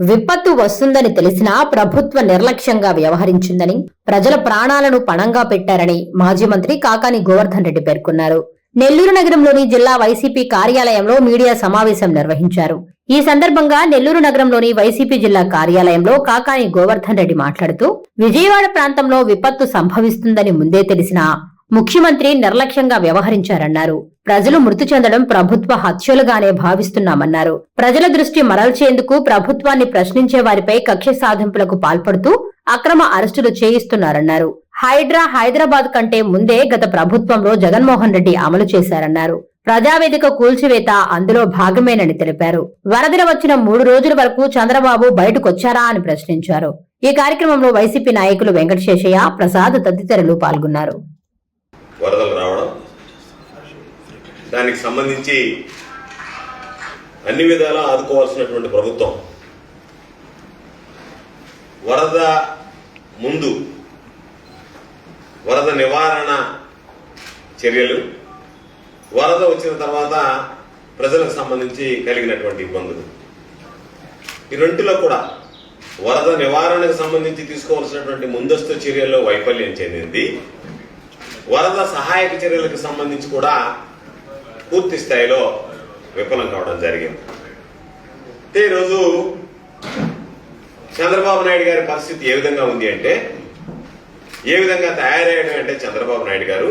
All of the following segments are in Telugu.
విపత్తు వస్తుందని తెలిసినా ప్రభుత్వ నిర్లక్ష్యంగా వ్యవహరించిందని ప్రజల ప్రాణాలను పణంగా పెట్టారని మాజీ మంత్రి కాకాని గోవర్ధన్ రెడ్డి పేర్కొన్నారు. నెల్లూరు నగరంలోని జిల్లా వైసీపీ కార్యాలయంలో మీడియా సమావేశం నిర్వహించారు. ఈ సందర్భంగా నెల్లూరు నగరంలోని వైసీపీ జిల్లా కార్యాలయంలో కాకాని గోవర్ధన్ రెడ్డి మాట్లాడుతూ విజయవాడ ప్రాంతంలో విపత్తు సంభవిస్తుందని ముందే తెలిసినా ముఖ్యమంత్రి నిర్లక్ష్యంగా వ్యవహరించారన్నారు. ప్రజలు మృతి చెందడం ప్రభుత్వ హత్యలుగానే భావిస్తున్నామన్నారు. ప్రజల దృష్టి మరల్చేందుకు ప్రభుత్వాన్ని ప్రశ్నించే వారిపై కక్ష సాధింపులకు పాల్పడుతూ అక్రమ అరెస్టులు చేయిస్తున్నారన్నారు. హైడ్రా హైదరాబాద్ కంటే ముందే గత ప్రభుత్వంలో జగన్మోహన్ రెడ్డి అమలు చేశారన్నారు. ప్రజావేదిక కూల్చివేత అందులో భాగమేనని తెలిపారు. వరదలు వచ్చిన మూడు రోజుల వరకు చంద్రబాబు బయటకొచ్చారా అని ప్రశ్నించారు. ఈ కార్యక్రమంలో వైసీపీ నాయకులు వెంకటశేషయ్య ప్రసాద్ తదితరులు పాల్గొన్నారు. వరదలు రావడం దానికి సంబంధించి అన్ని విధాలా ఆదుకోవాల్సినటువంటి ప్రభుత్వం. వరద ముందు వరద నివారణ చర్యలు వరద వచ్చిన తర్వాత ప్రజలకు సంబంధించి కలిగినటువంటి ఇబ్బందులు. ఈ రెండులో కూడా వరద నివారణకు సంబంధించి తీసుకోవాల్సినటువంటి ముందస్తు చర్యల్లో వైఫల్యం చెందింది. వరద సహాయక చర్యలకు సంబంధించి కూడా పూర్తి స్థాయిలో విఫలం కావడం జరిగింది. అయితే ఈరోజు చంద్రబాబు నాయుడు గారి పరిస్థితి ఏ విధంగా ఉంది అంటే ఏ విధంగా తయారయ్యాడు అంటే చంద్రబాబు నాయుడు గారు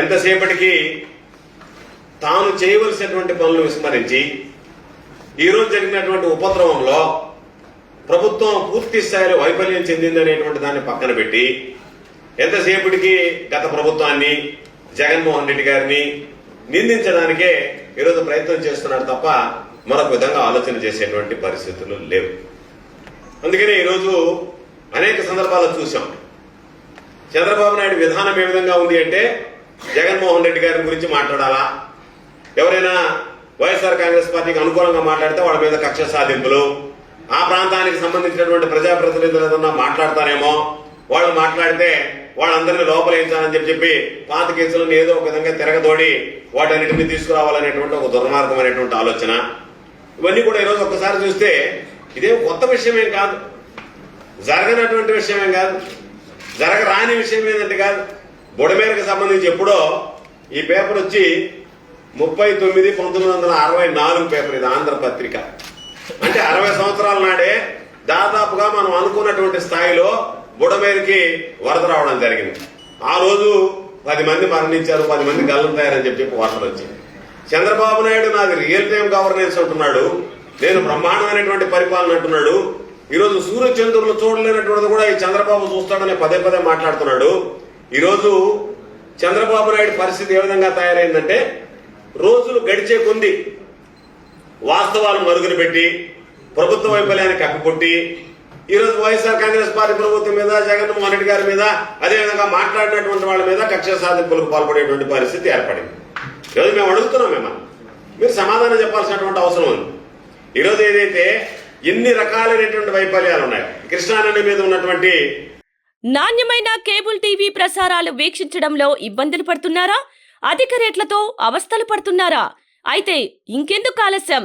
ఎంతసేపటికి తాను చేయవలసినటువంటి పనులు విస్మరించి ఈరోజు జరిగినటువంటి ఉపద్రవంలో ప్రభుత్వం పూర్తి స్థాయిలో వైఫల్యం చెందిందనేటువంటి దాన్ని పక్కన పెట్టి ఎంతసేపటికి గత ప్రభుత్వాన్ని జగన్మోహన్ రెడ్డి గారిని నిందించడానికే ఈరోజు ప్రయత్నం చేస్తున్నారు తప్ప మరొక విధంగా ఆలోచన చేసేటువంటి పరిస్థితులు లేవు. అందుకనే ఈరోజు అనేక సందర్భాల్లో చూసాం చంద్రబాబు నాయుడు విధానం ఏ విధంగా ఉంది అంటే జగన్మోహన్ రెడ్డి గారి గురించి మాట్లాడాలా? ఎవరైనా వైఎస్ఆర్ కాంగ్రెస్ పార్టీకి అనుకూలంగా మాట్లాడితే వాళ్ళ మీద కక్ష సాధింపులు. ఆ ప్రాంతానికి సంబంధించినటువంటి ప్రజాప్రతినిధులు ఏదన్నా మాట్లాడతారేమో వాళ్ళు మాట్లాడితే వాళ్ళందరినీ లోపలేయించాలని చెప్పి చెప్పి పాత కేసులను ఏదో ఒక విధంగా తిరగదోడి వాటన్నిటిని తీసుకురావాలనేటువంటి ఒక దుర్మార్గమైనటువంటి ఆలోచన. ఇవన్నీ కూడా ఈరోజు ఒక్కసారి చూస్తే ఇదేం కొత్త విషయమేం కాదు. జరగనటువంటి విషయమేం కాదు. జరగరాని విషయం ఏంటంటే కాదు. బుడమేరకు సంబంధించి ఎప్పుడో ఈ పేపర్ వచ్చి ముప్పై తొమ్మిది పంతొమ్మిది వందల అరవై నాలుగు పేపర్ ఇది ఆంధ్ర పత్రిక. అంటే అరవై సంవత్సరాల నాడే దాదాపుగా మనం అనుకున్నటువంటి స్థాయిలో బుడమేరుకి వరద రావడం జరిగింది. ఆ రోజు పది మంది మరణించారు పది మంది గల్లంతయ్యారని చెప్పి చెప్పి వార్తలు వచ్చింది చంద్రబాబు నాయుడు నాది రియల్ టైం గవర్నెన్స్ అంటున్నాడు నేను బ్రహ్మాండమైనటువంటి పరిపాలన అంటున్నాడు ఈరోజు సూర్యచంద్రులు చూడలేనటువంటిది కూడా ఈ చంద్రబాబు చూస్తాడని పదే పదే మాట్లాడుతున్నాడు. ఈరోజు చంద్రబాబు నాయుడు పరిస్థితి ఏ విధంగా తయారైందంటే రోజులు గడిచే కొంది వాస్తవాలు మరుగున పెట్టి ప్రభుత్వ వైఫల్యాన్ని కప్పిపుట్టి ఈరోజు వైఎస్ఆర్ కాంగ్రెస్ పార్టీ ప్రభుత్వం మీద జగన్మోహన్ రెడ్డి గారి మీద అదేవిధంగా మాట్లాడినటువంటి వాళ్ళ మీద కక్ష సాధింపులకు పాల్పడేటువంటి పరిస్థితి ఏర్పడింది. ఈరోజు మేము అడుగుతున్నాం మిమ్మల్ని. మీరు సమాధానం చెప్పాల్సినటువంటి అవసరం ఉంది. ఈరోజు ఏదైతే ఎన్ని రకాలైనటువంటి వైఫల్యాలు ఉన్నాయి కృష్ణానది మీద ఉన్నటువంటి నాణ్యమైన కేబుల్ టీవీ ప్రసారాలు వీక్షించడంలో ఇబ్బందులు పడుతున్నారా? అధిక రేట్లతో అవస్థలు పడుతున్నారా? అయితే ఇంకెందుకు ఆలస్యం?